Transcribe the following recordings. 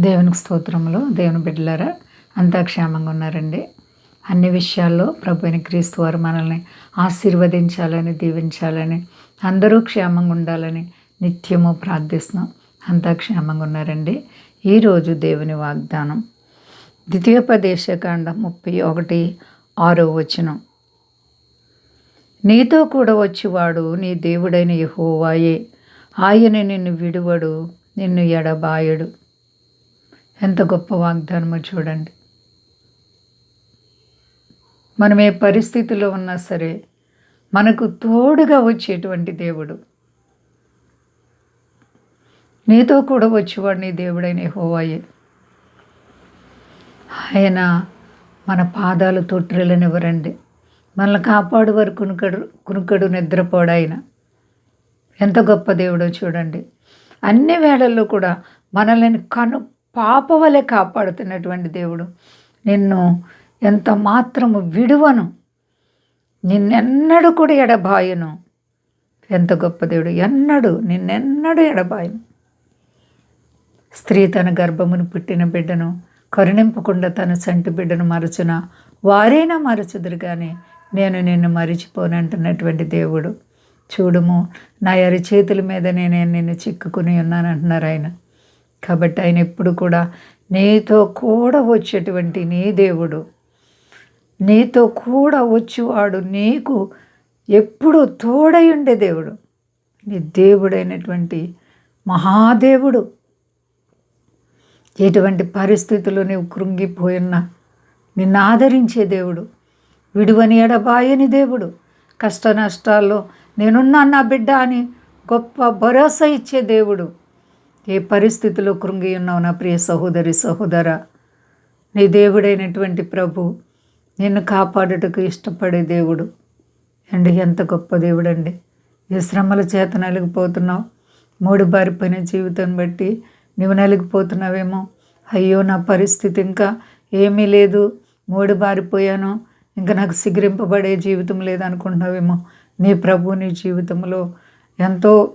దేవునికి స్తోత్రములు. దేవుని బిడ్డలారా అంతా క్షేమంగా ఉన్నారండి. అన్ని విషయాల్లో ప్రభు అయిన క్రీస్తు వారు మనల్ని ఆశీర్వదించాలని దీవించాలని అందరూ క్షేమంగా ఉండాలని నిత్యము ప్రార్థిస్తున్నాం. అంతా క్షేమంగా ఉన్నారండి ఈరోజు దేవుని వాగ్దానం. ద్వితీయోపదేశకాండ ముప్పై ఒకటి ఆరో వచనం. నీతో కూడా వచ్చేవాడు నీ దేవుడైన యహోవాయే. ఆయన నిన్ను విడువడు నిన్ను ఎడబాయడు. ఎంత గొప్ప వాగ్దానమో చూడండి. మనం ఏ పరిస్థితిలో ఉన్నా సరే మనకు తోడుగా వచ్చేటువంటి దేవుడు. నీతో కూడా వచ్చేవాడు నీ దేవుడైన హోవాయే ఆయన మన పాదాలు తొట్టిరలనివ్వరండి మనల్ని కాపాడు వారు కునుకడు కునుకడు నిద్రపోడు ఆయన. ఎంత గొప్ప దేవుడో చూడండి. అన్ని వేళల్లో కూడా మనల్ని కను పాప వలె కాపాడుతున్నటువంటి దేవుడు. నిన్ను ఎంత మాత్రము విడువను నిన్నెన్నడూ కూడా ఎడబాయను. ఎంత గొప్ప దేవుడు ఎన్నడు నిన్నెన్నడూ ఎడబాయను. స్త్రీ తన గర్భమును పుట్టిన బిడ్డను కరుణింపకుండా తన సంటి బిడ్డను మరచున వారైనా మరచుదురు కానీ నేను నిన్ను మరిచిపోనంటున్నటువంటి దేవుడు. చూడుము నా అరి చేతుల మీద నేనే నిన్ను చిక్కుకుని ఉన్నాను అంటున్నారు ఆయన. కాబట్టి ఆయన ఎప్పుడు కూడా నీతో కూడా వచ్చేటువంటి నీ దేవుడు. నీతో కూడా వచ్చేవాడు నీకు ఎప్పుడు తోడై ఉండే దేవుడు. నీ దేవుడైనటువంటి మహాదేవుడు. ఎటువంటి పరిస్థితుల్లో నీవు కృంగిపోయినా నిన్ను ఆదరించే దేవుడు. విడువని ఎడబాయని దేవుడు. కష్ట నష్టాల్లో నేనున్నా నా బిడ్డ అని గొప్ప భరోసా ఇచ్చే దేవుడు. ఏ పరిస్థితిలో కృంగి ఉన్నావు నా ప్రియ సహోదరి సహోదర? నీ దేవుడైనటువంటి ప్రభు నిన్ను కాపాడుటకు ఇష్టపడే దేవుడు. అండి ఎంత గొప్ప దేవుడు అండి ఏ శ్రమల చేత నలిగిపోతున్నావు? మూడు బారిపోయిన జీవితం బట్టి నువ్వు నలిగిపోతున్నావేమో? అయ్యో నా పరిస్థితి ఇంకా ఏమీ లేదు. మూడు బారిపోయాను ఇంకా నాకు సిగిరింపబడే జీవితం లేదనుకుంటున్నావేమో? నీ ప్రభు నీ జీవితంలో ఎంతో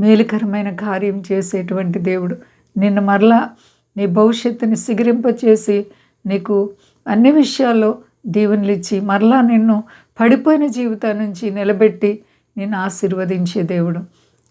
మేలుకరమైన కార్యం చేసేటువంటి దేవుడు. నిన్ను మరలా నీ భవిష్యత్తుని సిగిరింపచేసి నీకు అన్ని విషయాల్లో దీవెనలు ఇచ్చి మరలా నిన్ను పడిపోయిన జీవితం నుంచి నిలబెట్టి నేను ఆశీర్వదించే దేవుడు.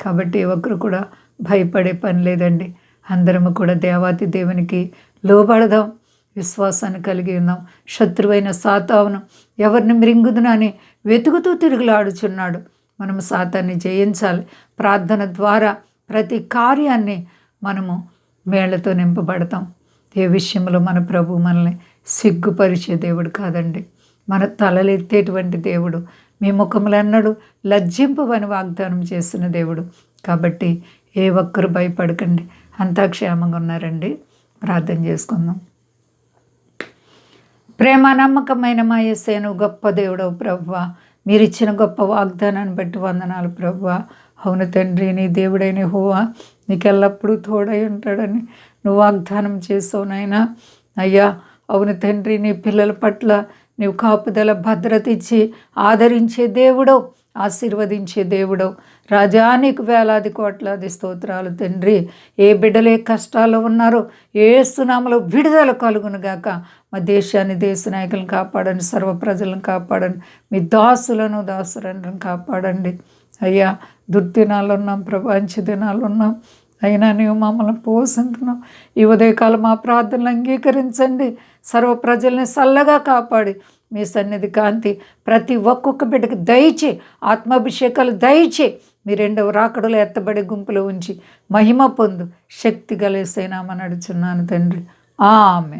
కాబట్టి ఒకరు కూడా భయపడే పని లేదండి. అందరము కూడా దేవాతి దేవునికి లోబడదాం విశ్వాసాన్ని కలిగి ఉందాం. శత్రువైన సాతావును ఎవరిని మృంగుదునని వెతుకుతూ తిరుగులాడుచున్నాడు. మనం సాతాన్ని జయించాలి. ప్రార్థన ద్వారా ప్రతి కార్యాన్ని మనము మేళ్ళతో నింపబడతాం. ఏ విషయంలో మన ప్రభు మనల్ని సిగ్గుపరిచే దేవుడు కాదండి. మన తలలెత్తేటువంటి దేవుడు మీ ముఖములన్నడు లజ్జింపవని వాగ్దానం చేసిన దేవుడు. కాబట్టి ఏ ఒక్కరు భయపడకండి. అంతా క్షేమంగా ఉన్నారండి. ప్రార్థన చేసుకుందాం. ప్రేమ నమ్మకమైన మా ఎస్సేను గొప్ప దేవుడవు ప్రవ్వ. మీరు ఇచ్చిన గొప్ప వాగ్దానాన్ని బట్టి వందనాలు ప్రభు. అవును తండ్రి నీ దేవుడైన హోవా నీకు ఎల్లప్పుడూ తోడై ఉంటాడని నువ్వు వాగ్దానం చేసావు నాయన. అయ్యా అవును తండ్రి నీ పిల్లల పట్ల నీవు కాపుదల భద్రత ఇచ్చి ఆదరించే దేవుడవు ఆశీర్వదించే దేవుడు రాజా నీకు వేలాది కోట్లాది స్తోత్రాలు తండ్రి. ఏ బిడ్డలే కష్టాలు ఉన్నారో ఏ సునామలో విడుదల కలుగునుగాక. మా దేశాన్ని దేశ నాయకులను కాపాడండి సర్వ ప్రజలను కాపాడండి మీ దాసులను దాసులను కాపాడండి. అయ్యా దుర్దినాలు ఉన్నాం ప్రపంచ దినాలు ఉన్నాం. అయినా నీవు మమ్మల్ని పోషింటున్నావు ఈ ఉదయకాలం మా ప్రార్థనలు అంగీకరించండి. సర్వ ప్రజల్ని చల్లగా కాపాడి. మీ సన్నిధి కాంతి ప్రతి ఒక్కొక్క బిడ్డకి దయచి ఆత్మాభిషేకాలు దయచి మీ రెండవ రాకడలో ఎత్తబడే గుంపులో ఉంచి మహిమ పొందు శక్తి గలేసైనామని అడుచున్నాను తండ్రి. ఆమె